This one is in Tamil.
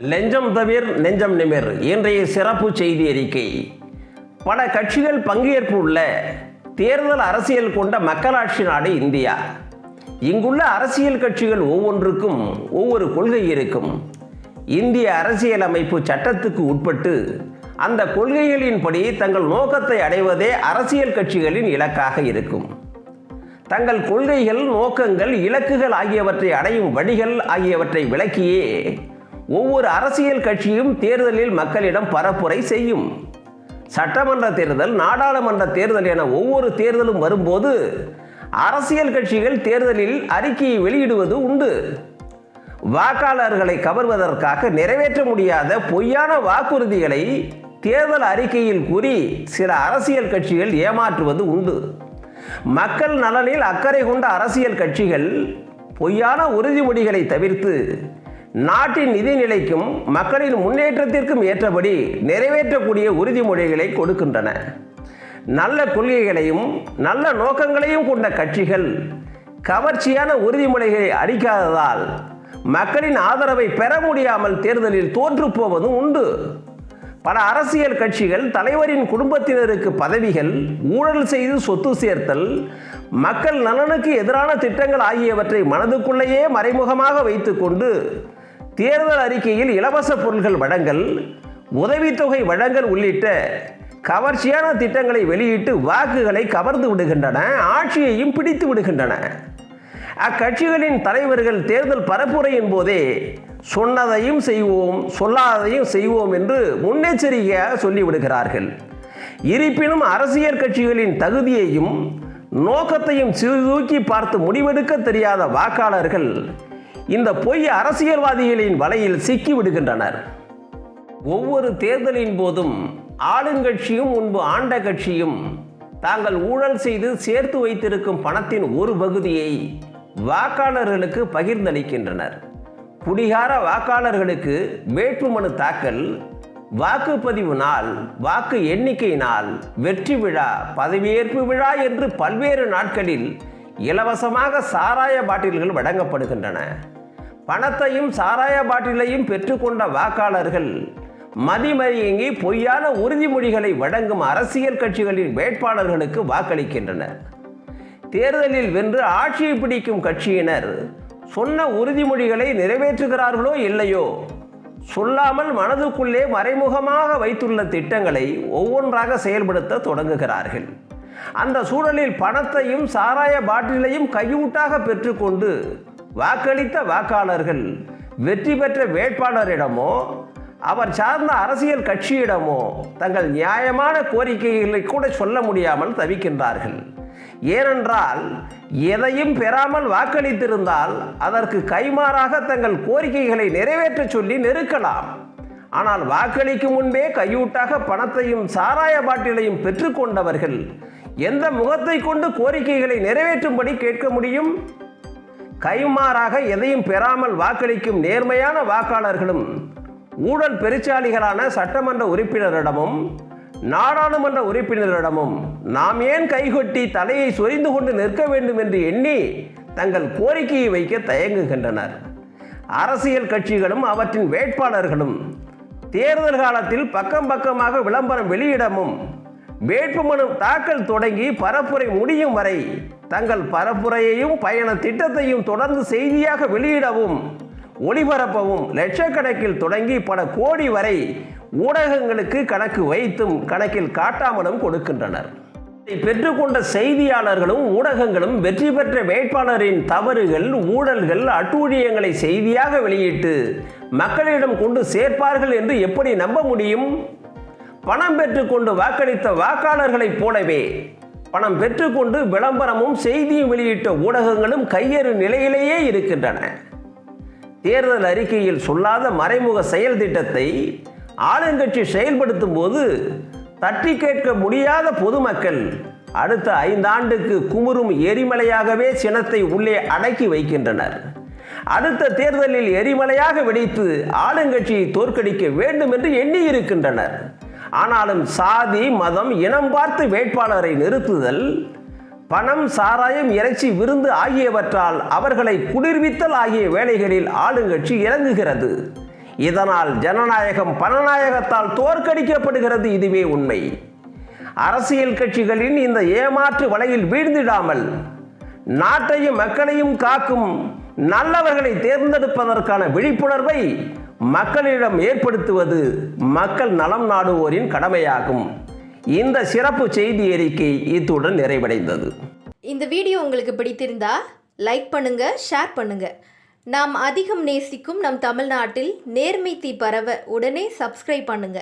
லெஞ்சம் தவிர் நெஞ்சம் நிமிர் இன்றைய சிறப்பு செய்தி அறிக்கை. பல கட்சிகள் பங்கேற்பு உள்ள தேர்தல் அரசியல் கொண்ட மக்களாட்சி நாடு இந்தியா. இங்குள்ள அரசியல் கட்சிகள் ஒவ்வொன்றுக்கும் ஒவ்வொரு கொள்கை இருக்கும். இந்திய அரசியலமைப்பு சட்டத்துக்கு உட்பட்டு அந்த கொள்கைகளின்படி தங்கள் நோக்கத்தை அடைவதே அரசியல் கட்சிகளின் இலக்காக இருக்கும். தங்கள் கொள்கைகள் நோக்கங்கள் இலக்குகள் ஆகியவற்றை அடையும் வழிகள் ஆகியவற்றை விளக்கியே ஒவ்வொரு அரசியல் கட்சியும் தேர்தலில் மக்களிடம் பரப்புரை செய்யும். சட்டமன்ற தேர்தல் நாடாளுமன்ற தேர்தல் என ஒவ்வொரு தேர்தலும் வரும்போது அரசியல் கட்சிகள் தேர்தலில் அறிக்கையை வெளியிடுவது உண்டு. வாக்காளர்களை கவர்வதற்காக நிறைவேற்ற முடியாத பொய்யான வாக்குறுதிகளை தேர்தல் அறிக்கையில் கூறி சில அரசியல் கட்சிகள் ஏமாற்றுவது உண்டு. மக்கள் நலனில் அக்கறை கொண்ட அரசியல் கட்சிகள் பொய்யான உறுதிமொழிகளை தவிர்த்து நாட்டின் நிதிநிலைக்கும் மக்களின் முன்னேற்றத்திற்கும் ஏற்றபடி நிறைவேற்றக்கூடிய உறுதிமொழிகளை கொடுக்கின்றன. நல்ல கொள்கைகளையும் நல்ல நோக்கங்களையும் கொண்ட கட்சிகள் கவர்ச்சியான உறுதிமொழிகளை அளிக்காததால் மக்களின் ஆதரவை பெற முடியாமல் தேர்தலில் தோற்றுப்போவதும் உண்டு. பல அரசியல் கட்சிகள் தலைவரின் குடும்பத்தினருக்கு பதவிகள் ஊழல் செய்து சொத்து சேர்த்தல் மக்கள் நலனுக்கு எதிரான திட்டங்கள் ஆகியவற்றை மனதுக்குள்ளேயே மறைமுகமாக வைத்துக்கொண்டு தேர்தல் அறிக்கையில் இலவச பொருட்கள் வழங்கல் உதவித்தொகை வழங்கல் உள்ளிட்ட கவர்ச்சியான திட்டங்களை வெளியிட்டு வாக்குகளை கவர்ந்து விடுகின்றன ஆட்சியையும் பிடித்து விடுகின்றன. அக்கட்சிகளின் தலைவர்கள் தேர்தல் பரப்புரையின் போதே சொன்னதையும் செய்வோம் சொல்லாததையும் செய்வோம் என்று முன்னெச்சரிக்கையாக சொல்லிவிடுகிறார்கள். இருப்பினும் அரசியல் கட்சிகளின் தகுதியையும் நோக்கத்தையும் சிறுதூக்கி பார்த்து முடிவெடுக்க தெரியாத வாக்காளர்கள் இந்த பொய் அரசியல்வாதிகளின் வலையில் சிக்கி விடுகின்றனர். ஒவ்வொரு தேர்தலின் போதும் ஆளுங்கட்சியும் முன்பு ஆண்ட கட்சியும் தாங்கள் ஊழல் செய்து சேர்த்து வைத்திருக்கும் பணத்தின் ஒரு பகுதியை வாக்காளர்களுக்கு பகிர்ந்தளிக்கின்றனர். குடிகார வாக்காளர்களுக்கு வேட்புமனு தாக்கல் வாக்குப்பதிவு நாள் வாக்கு எண்ணிக்கை நாள் வெற்றி விழா பதவியேற்பு விழா என்று பல்வேறு நாட்களில் இலவசமாக சாராய பாட்டில்கள் வழங்கப்படுகின்றன. பணத்தையும் சாராய பாட்டிலையும் பெற்றுக்கொண்ட வாக்காளர்கள் மதிமயங்கி பொய்யான உறுதிமொழிகளை வழங்கும் அரசியல் கட்சிகளின் வேட்பாளர்களுக்கு வாக்களிக்கின்றனர். தேர்தலில் வென்று ஆட்சியை பிடிக்கும் கட்சியினர் சொன்ன உறுதிமொழிகளை நிறைவேற்றுகிறார்களோ இல்லையோ? சொல்லாமல் மனதுக்குள்ளே மறைமுகமாக வைத்துள்ள திட்டங்களை ஒவ்வொன்றாக செயல்படுத்த தொடங்குகிறார்கள். அந்த சூழலில் பணத்தையும் சாராய பாட்டிலையும் கையூட்டாக பெற்றுக்கொண்டு வாக்களித்த வாக்காளர்கள் வெற்றி பெற்ற வேட்பாளரிடமோ அவர் சார்ந்த அரசியல் கட்சியிடமோ தங்கள் நியாயமான கோரிக்கைகளை கூட சொல்ல முடியாமல் தவிக்கின்றார்கள். ஏனென்றால் எதையும் பெறாமல் வாக்களித்திருந்தால் அதற்கு கைமாறாக தங்கள் கோரிக்கைகளை நிறைவேற்ற சொல்லி நெருக்கலாம். ஆனால் வாக்களிக்கும் முன்பே கையூட்டாக பணத்தையும் சாராய பாட்டிலையும் பெற்றுக்கொண்டவர்கள் எந்த முகத்தை கொண்டு கோரிக்கைகளை நிறைவேற்றும்படி கேட்க முடியும்? கைமாறாக எதையும் பெறாமல் வாக்களிக்கும் நேர்மையான வாக்காளர்களும் ஊழல் பெருச்சாளிகளான சட்டமன்ற உறுப்பினரிடமும் நாடாளுமன்ற உறுப்பினரிடமும் நாம் ஏன் கைகொட்டி தலையை சொரிந்து கொண்டு நிற்க வேண்டும் என்று எண்ணி தங்கள் கோரிக்கையை வைக்க தயங்குகின்றனர்? அரசியல் கட்சிகளும் அவற்றின் வேட்பாளர்களும் தேர்தல் காலத்தில் பக்கம் பக்கமாக விளம்பரம் வெளியிடமும் வேட்புமனு தாக்கல் தொடங்கி பரப்புரை முடியும் வரை தங்கள் பரப்புரையையும் பயண திட்டத்தையும் தொடர்ந்து செய்தியாக வெளியிடவும் ஒளிபரப்பவும் லட்சக்கணக்கில் தொடங்கி பல கோடி வரை ஊடகங்களுக்கு கணக்கு வைத்தும் கணக்கில் காட்டாமலும் கொடுக்கின்றனர். இதை பெற்றுக்கொண்ட செய்தியாளர்களும் ஊடகங்களும் வெற்றி பெற்ற வேட்பாளரின் தவறுகள் ஊழல்கள் அட்டூழியங்களை செய்தியாக வெளியிட்டு மக்களிடம் கொண்டு சேர்ப்பார்கள் என்று எப்படி நம்ப முடியும்? பணம் பெற்றுக்கொண்டு வாக்களித்த வாக்காளர்களைப் போலவே பணம் பெற்றுக்கொண்டு விளம்பரமும் செய்தியும் வெளியிட்ட ஊடகங்களும் கையேறு நிலையிலேயே இருக்கின்றன. தேர்தல் அறிக்கையில் சொல்லாத மறைமுக செயல் திட்டத்தை ஆளுங்கட்சி செயல்படுத்தும் போது தட்டி கேட்க முடியாத பொதுமக்கள் அடுத்த ஐந்தாண்டுக்கு குமுறும் எரிமலையாகவே சினத்தை உள்ளே அடக்கி வைக்கின்றனர். அடுத்த தேர்தலில் எரிமலையாக வெடித்து ஆளுங்கட்சியை தோற்கடிக்க வேண்டும் என்று எண்ணியிருக்கின்றனர். ஆனாலும் சாதி மதம் இனம் பார்த்து வேட்பாளரை நிறுத்துதல் பணம் சாராயம் இறைச்சி விருந்து ஆகியவற்றால் அவர்களை குளிர்வித்தல் ஆகிய வேலைகளில் ஆளுங்கட்சி இறங்குகிறது. இதனால் ஜனநாயகம் பணநாயகத்தால் தோற்கடிக்கப்படுகிறது இதுவே உண்மை. அரசியல் கட்சிகளின் இந்த ஏமாற்று வலையில் வீழ்ந்திடாமல் நாட்டையும் மக்களையும் காக்கும் நல்லவர்களை தேர்ந்தெடுப்பதற்கான விழிப்புணர்வை மக்களிடம் ஏற்படுத்துவது மக்கள் நலம் நாடுவோரின் கடமையாகும். இந்த சிறப்பு செய்தி அறிக்கை இத்துடன் நிறைவடைந்தது. இந்த வீடியோ உங்களுக்கு பிடித்திருந்தா லைக் பண்ணுங்க ஷேர் பண்ணுங்க. நாம் அதிகம் நேசிக்கும் நம் தமிழ்நாட்டில் நேர்மை தீ பரவ உடனே சப்ஸ்கிரைப் பண்ணுங்க.